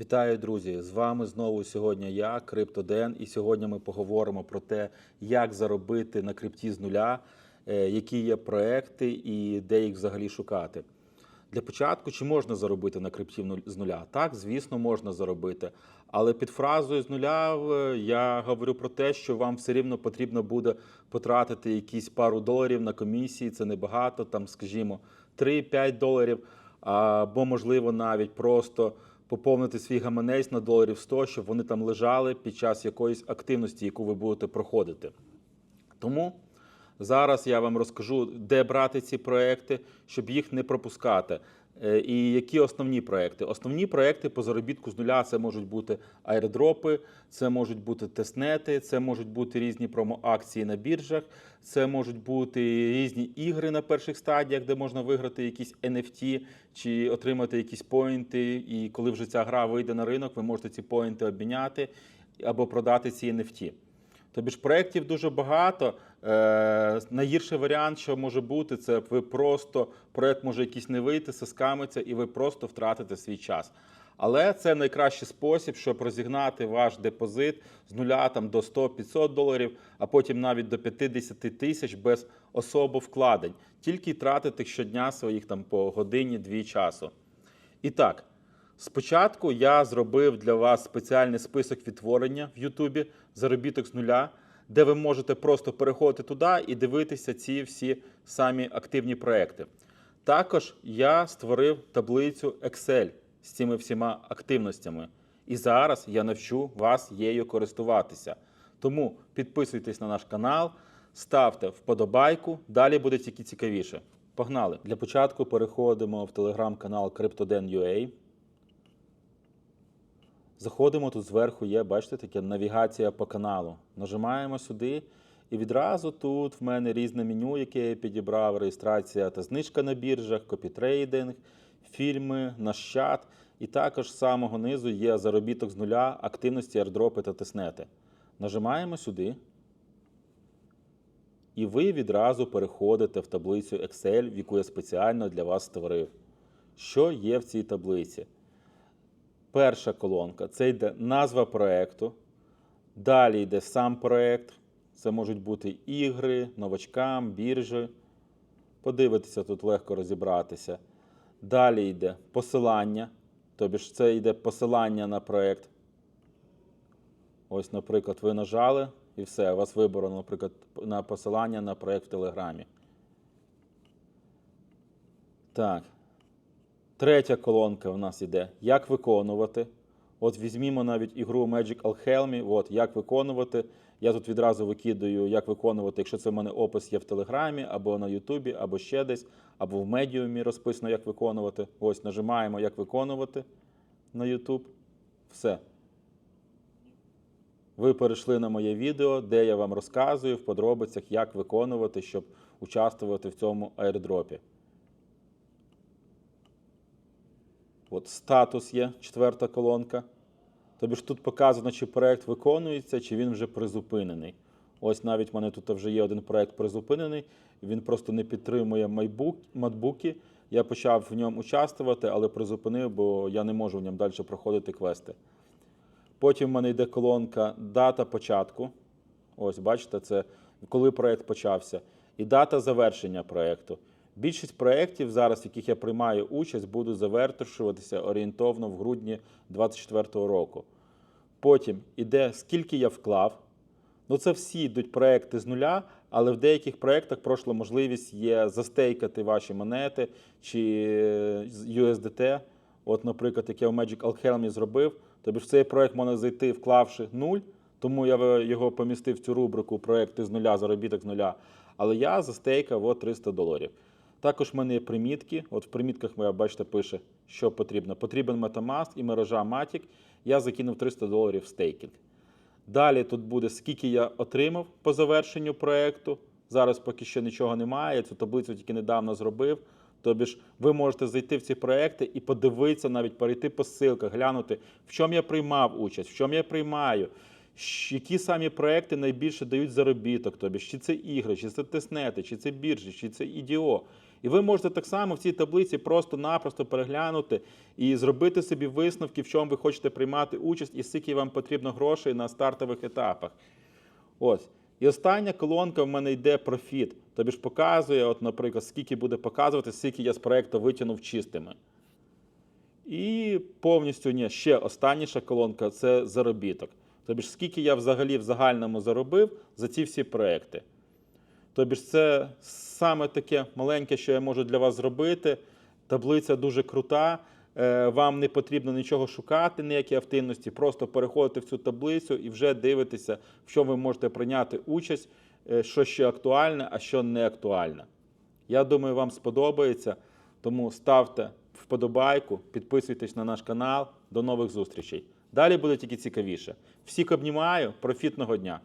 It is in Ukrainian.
Вітаю, друзі! З вами знову сьогодні я, Криптоден, і сьогодні ми поговоримо про те, як заробити на крипті з нуля, е, які є проекти і де їх взагалі шукати. Для початку, чи можна заробити на крипті з нуля? Так, звісно, можна заробити. Але під фразою з нуля я говорю про те, що вам все рівно потрібно буде потратити якісь пару доларів на комісії, це небагато, там, скажімо, 3-5 доларів, або, можливо, навіть просто поповнити свій гаманець на доларів 100, щоб вони там лежали під час якоїсь активності, яку ви будете проходити. Тому зараз я вам розкажу, де брати ці проекти, щоб їх не пропускати. Е, І які основні проекти? Основні проекти по заробітку з нуля це можуть бути аеродропи, це можуть бути тестнети, це можуть бути різні промо-акції на біржах, це можуть бути різні ігри на перших стадіях, де можна виграти якісь NFT чи отримати якісь поінти. І коли вже ця гра вийде на ринок, ви можете ці поінти обміняти або продати ці NFT. Тобі ж проєктів дуже багато. Е, найгірший варіант, що може бути, це ви просто проєкт може якийсь не вийти, соскамиться, і ви просто втратите свій час. Але це найкращий спосіб, щоб розігнати ваш депозит з нуля там, до 100-500 доларів, а потім навіть до 50 тисяч без особо вкладень. Тільки тратити щодня своїх там по годині-дві часу. І так, спочатку я зробив для вас спеціальний список відтворення в Ютубі заробіток з нуля, де ви можете просто переходити туди і дивитися ці всі самі активні проекти. Також я створив таблицю Excel з цими всіма активностями. І зараз я навчу вас її користуватися. Тому підписуйтесь на наш канал, ставте вподобайку, далі буде тільки цікавіше. Погнали! Для початку переходимо в телеграм-канал CryptoDen.ua. Заходимо тут зверху, є, бачите, таке навігація по каналу. Нажимаємо сюди, і відразу тут в мене різне меню, яке я підібрав: реєстрація та знижка на біржах, копітрейдинг, фільми, наш чат. І також з самого низу є заробіток з нуля, активності, airdropи та тиснети. Нажимаємо сюди. І ви відразу переходите в таблицю Excel, в яку я спеціально для вас створив. Що є в цій таблиці? Перша колонка це йде назва проєкту. Далі йде сам проєкт. Це можуть бути ігри, новачкам, біржі. Подивитися, тут легко розібратися. Далі йде посилання. Тобі ж це йде посилання на проєкт. Ось, наприклад, ви нажали і все, у вас вибрано, наприклад, на посилання на проєкт в Телеграмі. Так. Третя колонка в нас іде. Як виконувати? От візьмімо навіть ігру Magic Alchemy, от як виконувати. Я тут відразу викидаю, як виконувати, якщо це в мене опис є в Телеграмі, або на Ютубі, або ще десь, або в медіумі розписано, як виконувати. Ось нажимаємо, як виконувати на YouTube. Все. Ви перейшли на моє відео, де я вам розказую в подробицях, як виконувати, щоб участвувати в цьому аірдропі. От статус є, четверта колонка. Тобі ж тут показано, чи проєкт виконується, чи він вже призупинений. Ось навіть в мене тут вже є один проєкт призупинений, він просто не підтримує матбуки. Я почав в ньому участвувати, але призупинив, бо я не можу в ньому далі проходити квести. Потім в мене йде колонка дата початку. Ось, бачите, це коли проєкт почався, і дата завершення проєкту. Більшість проєктів зараз, в яких я приймаю участь, будуть завершуватися орієнтовно в грудні 2024 року. Потім іде, скільки я вклав. Ну, це всі йдуть проекти з нуля, але в деяких проєктах пройшла можливість є застейкати ваші монети чи е, USDT. От, наприклад, як я в Magic Alchemy зробив, тобі ж цей проєкт можна зайти, вклавши нуль, тому я його помістив в цю рубрику проекти з нуля, заробіток з нуля. Але я застейкав от 300 доларів. Також в мене є примітки. От в примітках моя, бачите, пише, що потрібно. Потрібен Metamask і мережа Matic. Я закинув 300 доларів в стейкінг. Далі тут буде, скільки я отримав по завершенню проєкту. Зараз поки що нічого немає. Цю таблицю тільки недавно зробив. Тобі ж ви можете зайти в ці проекти і подивитися, навіть перейти по ссылках, глянути, в чому я приймав участь, в чому я приймаю, які самі проекти найбільше дають заробіток. Тобі ж чи це ігри, чи це теснети, чи це біржі, чи це ідіо. І ви можете так само в цій таблиці просто-напросто переглянути і зробити собі висновки, в чому ви хочете приймати участь, і скільки вам потрібно грошей на стартових етапах. Ось. І остання колонка в мене йде профіт. Тобі ж показує, от, наприклад, скільки буде показувати, скільки я з проекту витягнув чистими. І повністю ні, ще останніша колонка це заробіток. Тобі ж скільки я взагалі в загальному заробив за ці всі проекти. Тобі ж це саме таке маленьке, що я можу для вас зробити. Таблиця дуже крута. Е, Вам не потрібно нічого шукати, ніякі активності. Просто переходите в цю таблицю і вже дивитеся, в чому ви можете прийняти участь, е, що ще актуальне, а що не актуальне. Я думаю, вам сподобається. Тому ставте вподобайку, підписуйтесь на наш канал. До нових зустрічей. Далі буде тільки цікавіше. Всіх обнімаю, профітного дня!